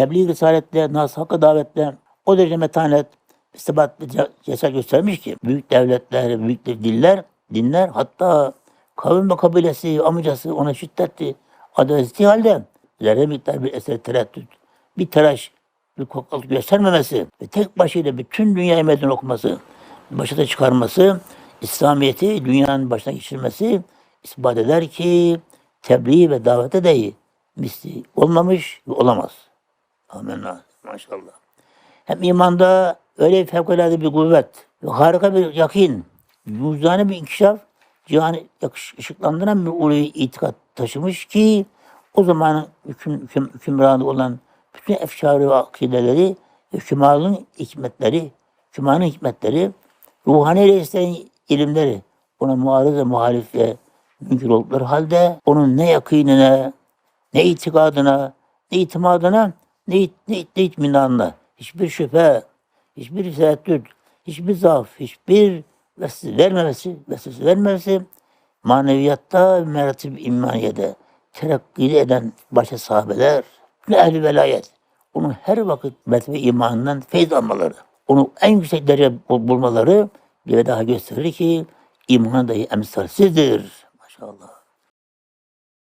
Tebliğ risaletle, nas hakkı davetle o derece metanet, istibat ve ce- cesaret göstermiş ki büyük devletler, büyük diller, dinler hatta kavim ve kabilesi, amcası ona şiddetli adalet ettiği halde zerre miktar bir eser tereddüt, bir telaş, bir kokluk göstermemesi ve tek başıyla bütün dünyaya meydan okuması, başa çıkarması, İslamiyet'i dünyanın başına geçirmesi ispat eder ki tebliğ ve davete dahi misli olmamış ve olamaz. Amenna. Maşallah. Hem imanda öyle fevkalade bir kuvvet ve harika bir yakin, yüzdane bir inkişaf, cihanı ışıklandıran bir ulvi itikat taşımış ki o zamanın hüküm, hüküm, hükümranı olan bütün efşarı ve akideleri, hükümanın hikmetleri, hükümanın hikmetleri, ruhani reislerin ilimleri ona muarız ve muhalif ve mümkün oldukları halde onun ne yakinine, ne itikadına, ne itimadına, ne, ne, ne itminanına, hiçbir şüphe, hiçbir tereddüt, hiçbir zaaf, hiçbir vesile vermemesi, vesvese vermemesi, maneviyatta, meratib imaniyede terakki eden başta sahabeler ve ehli velayet, onun her vakit mertebe imanından feyz almaları, onu en yüksek derece bul- bulmaları bir daha gösterir ki iman dahi emsalsizdir. Maşallah.